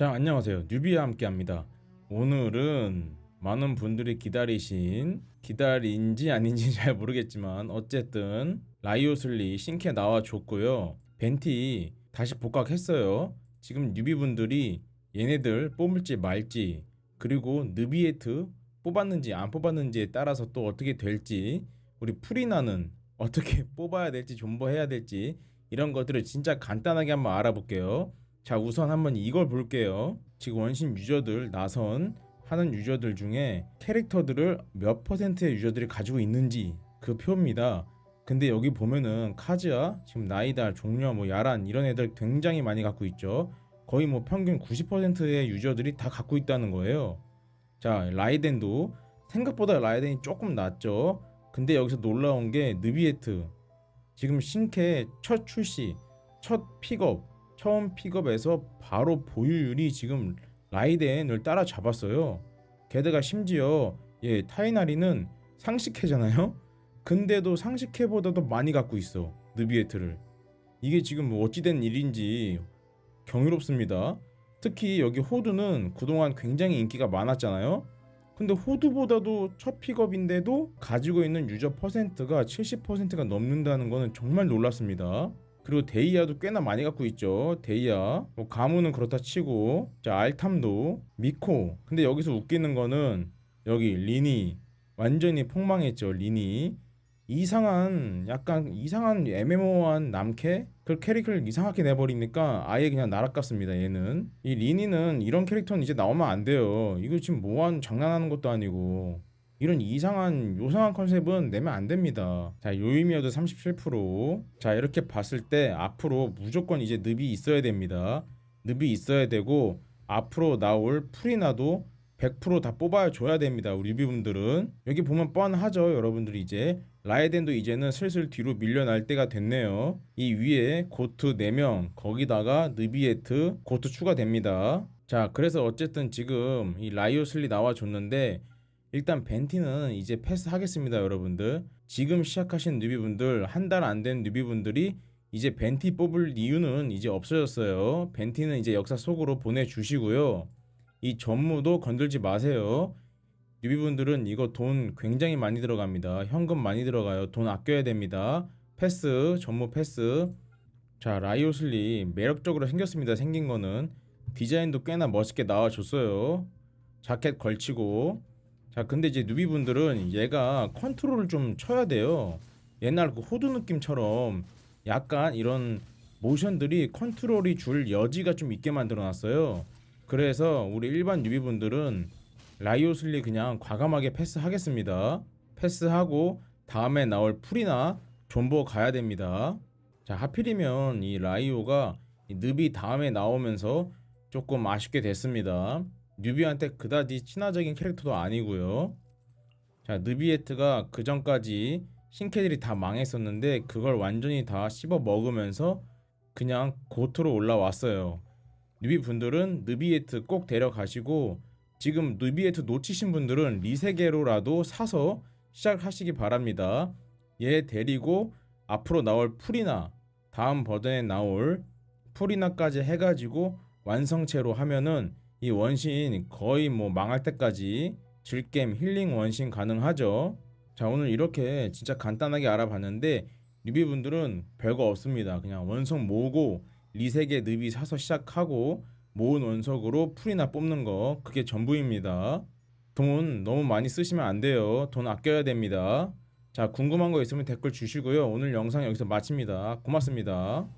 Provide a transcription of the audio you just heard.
자, 안녕하세요. 뉴비와 함께 합니다. 오늘은 많은 분들이 기다리신 기다린지 아닌지 잘 모르겠지만 어쨌든 라이오슬리 신캐 나와줬고요. 벤티 다시 복각했어요. 지금 뉴비분들이 얘네들 뽑을지 말지 그리고 느비에트 뽑았는지 안 뽑았는지에 따라서 또 어떻게 될지 우리 프리나는 어떻게 뽑아야 될지 존버해야 될지 이런 것들을 진짜 간단하게 한번 알아볼게요. 자 우선 한번 이걸 볼게요. 지금 원신 유저들 나선 하는 유저들 중에 캐릭터들을 몇 퍼센트의 유저들이 가지고 있는지 그 표입니다. 근데 여기 보면은 카즈야, 지금 나이달, 종려, 뭐 야란 이런 애들 굉장히 많이 갖고 있죠. 거의 뭐 평균 90%의 유저들이 다 갖고 있다는 거예요. 자 라이덴도 생각보다 라이덴이 조금 낮죠. 근데 여기서 놀라운 게 느비에트 지금 신캐 첫 출시, 첫 픽업, 처음 픽업에서 바로 보유율이 지금 라이덴을 따라잡았어요. 게다가 심지어 예 타이나리는 상식해잖아요. 근데도 상식해보다도 많이 갖고 있어 느비에트를. 이게 지금 뭐 어찌된 일인지 경이롭습니다. 특히 여기 호두는 그동안 굉장히 인기가 많았잖아요. 근데 호두보다도 첫 픽업인데도 가지고 있는 유저 퍼센트가 70%가 넘는다는 거는 정말 놀랐습니다. 그리고 데이아도 꽤나 많이 갖고 있죠. 데이아. 뭐 가무는 그렇다 치고 자 알탐도 미코. 근데 여기서 웃기는 거는 여기 리니 완전히 폭망했죠. 리니. 이상한 약간 이상한 애매모호한 남캐 그 캐릭터를 이상하게 내버리니까 아예 그냥 날아갔습니다 얘는 이 리니는 이런 캐릭터는 이제 나오면 안 돼요 이거 지금 뭐한 장난하는 것도 아니고 이런 이상한 요상한 컨셉은 내면 안 됩니다 자 요이미어도 37%자 이렇게 봤을 때 앞으로 무조건 이제 늪이 있어야 됩니다 늪이 있어야 되고 앞으로 나올 풀이나도 100%다 뽑아 줘야 됩니다. 우리 리뷰분들은 여기 보면 뻔하죠. 여러분들이 이제 라이덴도 이제는 슬슬 뒤로 밀려날 때가 됐네요. 이 위에 고트 4명 거기다가 느비에트 고트 추가됩니다. 자 그래서 어쨌든 지금 이 라이오슬리 나와줬는데 일단 벤티는 이제 패스하겠습니다 여러분들 지금 시작하신 뉴비분들 한 달 안 된 뉴비분들이 이제 벤티 뽑을 이유는 이제 없어졌어요 벤티는 이제 역사 속으로 보내주시고요 이 전무도 건들지 마세요. 뉴비분들은 이거 돈 굉장히 많이 들어갑니다. 현금 많이 들어가요. 돈 아껴야 됩니다. 패스, 전무 패스. 자, 라이오슬리 매력적으로 생겼습니다. 생긴 거는 디자인도 꽤나 멋있게 나와줬어요. 자켓 걸치고. 자, 근데 이제 뉴비분들은 얘가 컨트롤을 좀 쳐야 돼요. 옛날 그 호두 느낌처럼 약간 이런 모션들이 컨트롤이 줄 여지가 좀 있게 만들어 놨어요. 그래서 우리 일반 유비분들은 라이오슬리 그냥 과감하게 패스하겠습니다. 패스하고 다음에 나올 풀이나 존버 가야 됩니다. 자 하필이면 이 라이오가 이 늪이 다음에 나오면서 조금 아쉽게 됐습니다. 뉴비한테 그다지 친화적인 캐릭터도 아니고요. 자 느비에트가 그 전까지 신캐들이 다 망했었는데 그걸 완전히 다 씹어 먹으면서 그냥 고트로 올라왔어요. 뉴비 분들은 느비에트 꼭 데려가시고 지금 느비에트 놓치신 분들은 리세계로라도 사서 시작하시기 바랍니다. 얘 데리고 앞으로 나올 풀이나 다음 버전에 나올 풀이나까지 해가지고 완성체로 하면은 이 원신 거의 뭐 망할 때까지 즐겜 힐링 원신 가능하죠. 자 오늘 이렇게 진짜 간단하게 알아봤는데 뉴비분들은 별거 없습니다. 그냥 원성 모으고 리세계 늪이 사서 시작하고 모은 원석으로 풀이나 뽑는 거 그게 전부입니다. 돈 너무 많이 쓰시면 안 돼요. 돈 아껴야 됩니다. 자 궁금한 거 있으면 댓글 주시고요. 오늘 영상 여기서 마칩니다. 고맙습니다.